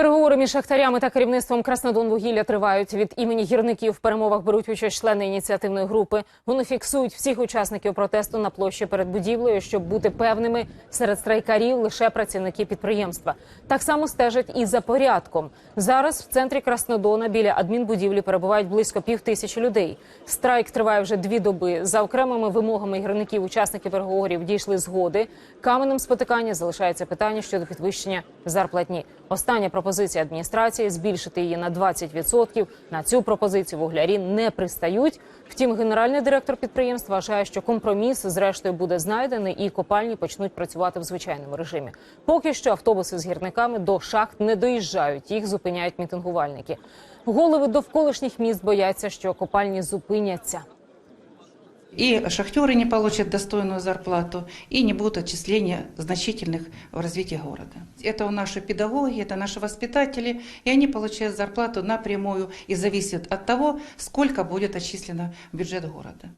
Переговори між шахтарями та керівництвом Краснодонвугілля тривають. Від імені гірників в перемовах беруть участь члени ініціативної групи. Вони фіксують всіх учасників протесту на площі перед будівлею, щоб бути певними серед страйкарів лише працівники підприємства. Так само стежать і за порядком. Зараз в центрі Краснодона біля адмінбудівлі перебувають близько пів тисячі людей. Страйк триває вже дві доби. За окремими вимогами гірників учасники переговорів дійшли згоди. Каменем спотикання залишається питання щодо підвищення зарплатні. Остання пропозиція адміністрації збільшити її на 20%. На цю пропозицію вуглярі не пристають. Втім, генеральний директор підприємства вважає, що компроміс зрештою буде знайдений і копальні почнуть працювати в звичайному режимі. Поки що автобуси з гірниками до шахт не доїжджають. Їх зупиняють мітингувальники. Голови довколишніх міст бояться, що копальні зупиняться. И шахтеры не получат достойную зарплату, и не будут отчисления значительных в развитии города. Это у наши педагоги, это наши воспитатели, и они получают зарплату напрямую и зависят от того, сколько будет отчислено в бюджет города.